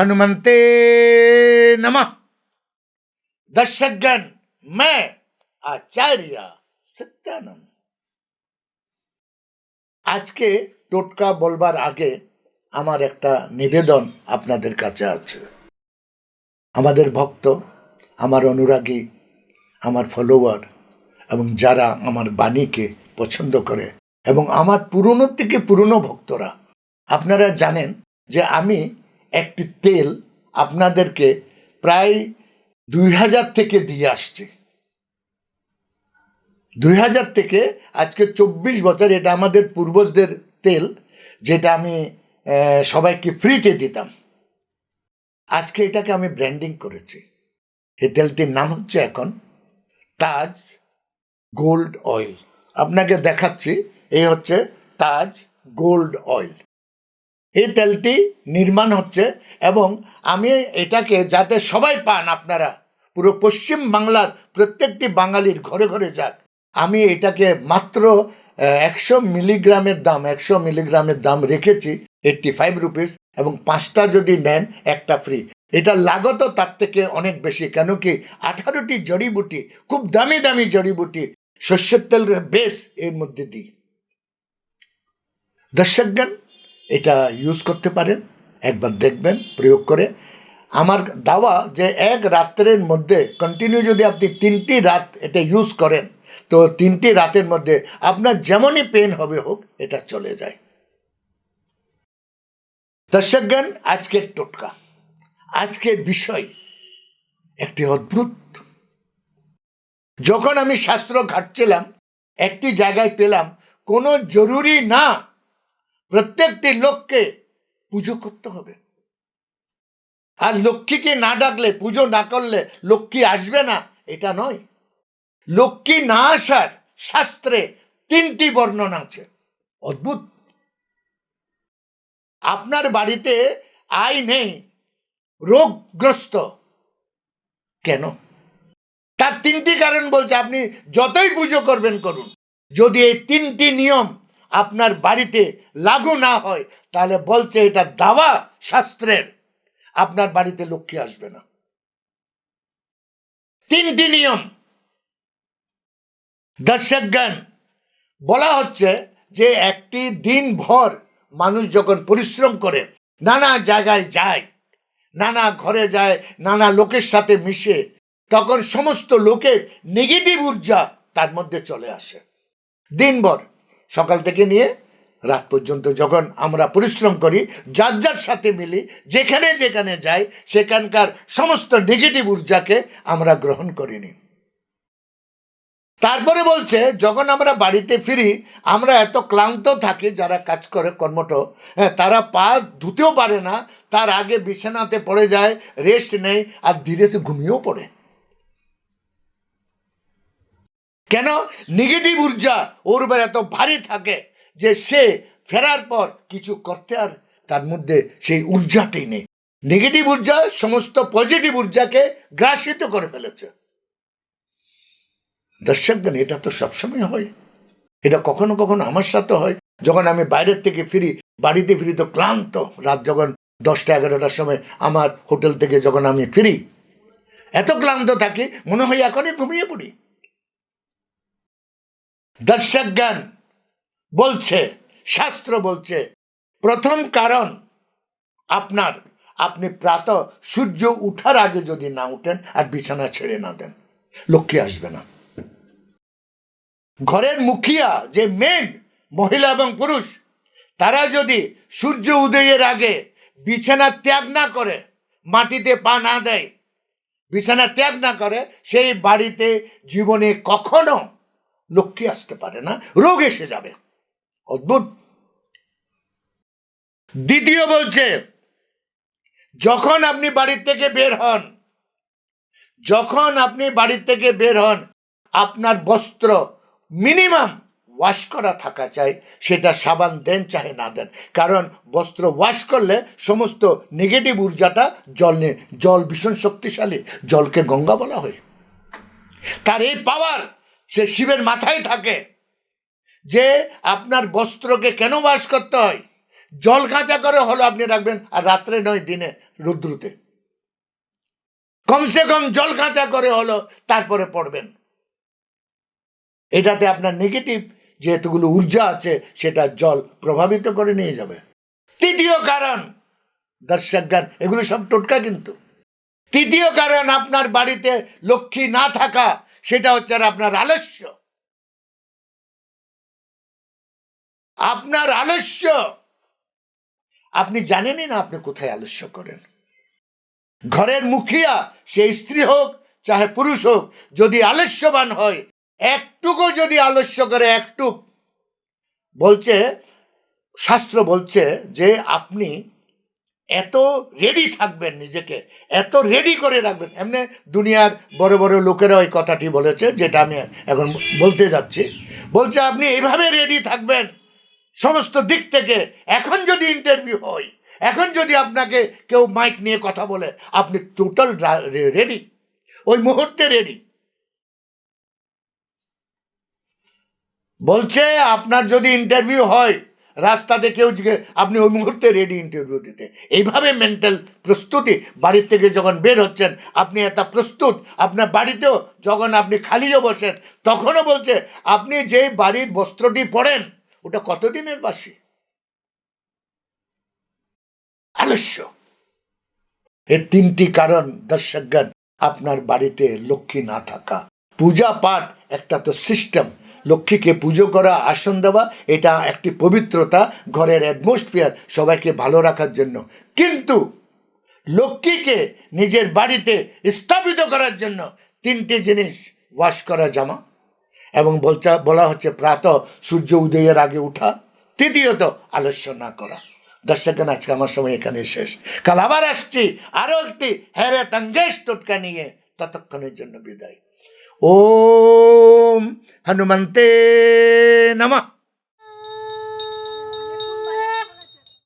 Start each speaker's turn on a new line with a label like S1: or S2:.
S1: हनुमंते नमः दर्शकगण मैं आचार्य सत्यानंद আজকে টোটকা বলবার আগে আমার একটা নিবেদন আপনাদের কাছে আছে আমাদের ভক্ত আমার অনুরাগী আমার ফলোয়ার এবং যারা আমার বাণীকে পছন্দ করে এবং আমার পুরনো থেকে পুরনো ভক্তরা আপনারা জানেন যে আমি একটি তেল আপনাদেরকে প্রায় দুই হাজার থেকে দিয়ে আসছে। দুই হাজার থেকে আজকে চব্বিশ বছর এটা আমাদের পূর্বজদের তেল, যেটা আমি সবাইকে ফ্রিতে দিতাম। আজকে এটাকে আমি ব্র্যান্ডিং করেছি। এই তেলটির নাম হচ্ছে এখন তাজ গোল্ড অয়েল। আপনাকে দেখাচ্ছি, এই হচ্ছে তাজ গোল্ড অয়েল। এই তেলটি নির্মাণ হচ্ছে এবং আমি এটাকে যাতে সবাই পান আপনারা, পুরো পশ্চিম বাংলার প্রত্যেকটি বাঙালির ঘরে ঘরে যাক, আমি এটাকে মাত্র একশো মিলিগ্রামের দাম, একশো মিলিগ্রামের দাম রেখেছি এইটটি ফাইভ রুপিস এবং পাঁচটা যদি নেন, একটা ফ্রি এটা লাগতও তার থেকে অনেক বেশি কেন কি আঠারোটি জড়িবুটি, খুব দামি দামি জড়িবুটি শস্যের তেল বেশ এর মধ্যে দিই। দর্শকগণ এটা ইউজ করতে পারেন, একবার দেখবেন, প্রয়োগ করে। আমার দাওয়া যে এক রাত্রের মধ্যে কন্টিনিউ যদি আপনি তিনটি রাত এটা ইউজ করেন, তো তিনটি রাতের মধ্যে আপনার যেমনই পেন হবে হোক, এটা চলে যায়। দর্শকগণ আজকের টোটকা। আজকের বিষয় একটি অদ্ভুত। যখন আমি শাস্ত্র ঘাটছিলাম, একটি জায়গায় পেলাম, কোনো জরুরি না প্রত্যেকটি লোককে পুজো করতে হবে। আর লক্ষ্মীকে না ডাকলে, পুজো না করলে লক্ষ্মী আসবে না, এটা নয়। লক্ষ্মী না আসার শাস্ত্রে তিনটি বর্ণনা আছে। অদ্ভুত। আপনার বাড়িতে আয় নেই, রোগগ্রস্ত। কেন? তার তিনটি কারণ বলছে, আপনি যতই পুজো করবেন, করুন। যদি এই তিনটি নিয়ম আপনার বাড়িতে লাগু না হয়, তাহলে বলছে এটা দাওয়া শাস্ত্রের। আপনার বাড়িতে লক্ষ্মী আসবে না। তিনটি নিয়ম। দর্শক জ্ঞান বলা হচ্ছে যে একটি দিন ভর মানুষ যখন পরিশ্রম করে, নানা জায়গায় যায়, নানা ঘরে যায়, নানা লোকের সাথে মিশে, তখন সমস্ত লোকের নেগেটিভ ঊর্জা তার মধ্যে চলে আসে। দিনভর। সকাল থেকে নিয়ে রাত পর্যন্ত যখন আমরা পরিশ্রম করি, যার যার সাথে মিলি, যেখানে যেখানে যাই, সেখানকার সমস্ত নেগেটিভ ঊর্জাকে আমরা গ্রহণ করে নিই। তারপরে বলছে, যখন আমরা বাড়িতে ফিরি, আমরা এত ক্লান্ত থাকি, যারা কাজ করে কর্মঠ হ্যাঁ তারা পা ধুতেও পারে না, তার আগে বিছানাতে পড়ে যায় রেস্ট নেই, আর ধীরে সে ঘুমিয়েও পড়ে। কেন? নেগেটিভ ঊর্জা ওর উপর এত ভারী থাকে যে সে ফেরার পর কিছু করতে আর তার মধ্যে সেই ঊর্জাটাই নেই। নেগেটিভ ঊর্জা সমস্ত পজিটিভ ঊর্জাকে গ্রাসিত করে ফেলেছে। দর্শকগণ এটা তো সবসময় হয়। এটা কখনো কখনো আমার সাথে হয়। যখন আমি বাইরের থেকে ফিরি, বাড়িতে ফিরি তো ক্লান্ত। রাত যখন দশটা, এগারোটার সময় আমার হোটেল থেকে যখন আমি ফিরি, এত ক্লান্ত থাকি, মনে হয় এখনই ঘুমিয়ে পড়ি। দর্শকগণ বলছে, শাস্ত্র বলছে, প্রথম কারণ আপনার, আপনি প্রাত সূর্য উঠার আগে যদি না উঠেন আর বিছানা ছেড়ে না দেন, লক্ষ্মী আসবে না। ঘরের মুখিয়া যে মেন মহিলা এবং পুরুষ, তারা যদি সূর্য উদয়ের আগে বিছানা ত্যাগ না করে, মাটিতে পা না দেয়, বিছানা ত্যাগ না করে, সেই বাড়িতে জীবনে কখনো লক্ষ্মী আসতে পারে না, রোগ এসে যাবে। অদ্ভুত। দ্বিতীয় বলছে, যখন আপনি বাড়ির থেকে বের হন, যখন আপনি বাড়ির থেকে বের হন, আপনার বস্ত্র মিনিমাম ওয়াশ করা থাকা চাই, সেটা সাবান দেন, চাহে না দেন। কারণ বস্ত্র ওয়াশ করলে সমস্ত নেগেটিভ ঊর্জাটা জল নিয়ে, জল ভীষণ শক্তিশালী, জলকে গঙ্গা বলা হয়। তার এই পাওয়ার সে শিবের মাথায় থাকে যে আপনার বস্ত্রকে কেন বাস করতে হয়? জল কাঁচা করে হলো আপনি রাখবেন, আর রাত্রে নয়, দিনে রুদ্রুতে। কমসে কম জল কাঁচা করে হলো, তারপরে পড়বেন। এটাতে আপনার নেগেটিভ যে এতগুলো ঊর্জা আছে, সেটা জল প্রভাবিত করে নিয়ে যাবে। তৃতীয় কারণ দর্শক গান এগুলো সব টোটকা কিন্তু। তৃতীয় কারণ, আপনার বাড়িতে লক্ষ্মী না থাকা সেটা হচ্ছে আর আপনার আলস্য। আপনার আলস্য। আপনি জানেনই না আপনি কোথায় আলস্য করেন। ঘরের মুখিয়া সে স্ত্রী হোক, চাহে পুরুষ হোক, যদি আলস্যবান হয়, একটুকু যদি আলস্য করে, একটুক। বলছে, শাস্ত্র বলছে যে আপনি এত রেডি থাকবেন নিজেকে, এত রেডি করে রাখবেন। এমনি দুনিয়ার বড় বড় লোকেরা ওই কথাটি বলেছে, যেটা আমি এখন বলতে যাচ্ছি। বলছে, আপনি এইভাবে রেডি থাকবেন সমস্ত দিক থেকে। এখন যদি ইন্টারভিউ হয়, এখন যদি আপনাকে কেউ মাইক নিয়ে কথা বলে, আপনি টোটাল রেডি ওই মুহূর্তে রেডি বলছে, আপনার যদি ইন্টারভিউ হয় রাস্তাতে কেউ আপনি ওই মুহূর্তে রেডি ইন্টারভিউ দিতে। এইভাবে মেন্টাল প্রস্তুতি, বাড়ির থেকে যখন বের হচ্ছেন, আপনি এটা প্রস্তুত, আপনার বাড়িতেও যখন আপনি খালিও বসেন, তখনও বলছে, আপনি যে বাড়ির বস্ত্রটি পরেন, ওটা কতদিনের বাসি? আলস্য। এর তিনটি কারণ, দর্শকগণ, আপনার বাড়িতে লক্ষ্মী না থাকা। পূজা পাঠ একটা তো সিস্টেম লক্ষ্মীকে পুজো করা, আসন দেওয়া, এটা একটি পবিত্রতা, ঘরের অ্যাটমসফিয়ার সবাইকে ভালো রাখার জন্য। কিন্তু লক্ষ্মীকে নিজের বাড়িতে স্থাপিত করার জন্য তিনটি জিনিস ওয়াশ করা জামা এবং বলতে বলা হচ্ছে প্রাত সূর্য উদয়ের আগে উঠা, তৃতীয়ত আলস্য না করা। দর্শকগণ আজকে আমার সময় এখানে শেষ। কাল আবার আসছি আরও একটি হ্যারে তঙ্গেশ টোটকা নিয়ে ততক্ষণের জন্য বিদায়। ओम हनुमते नमः।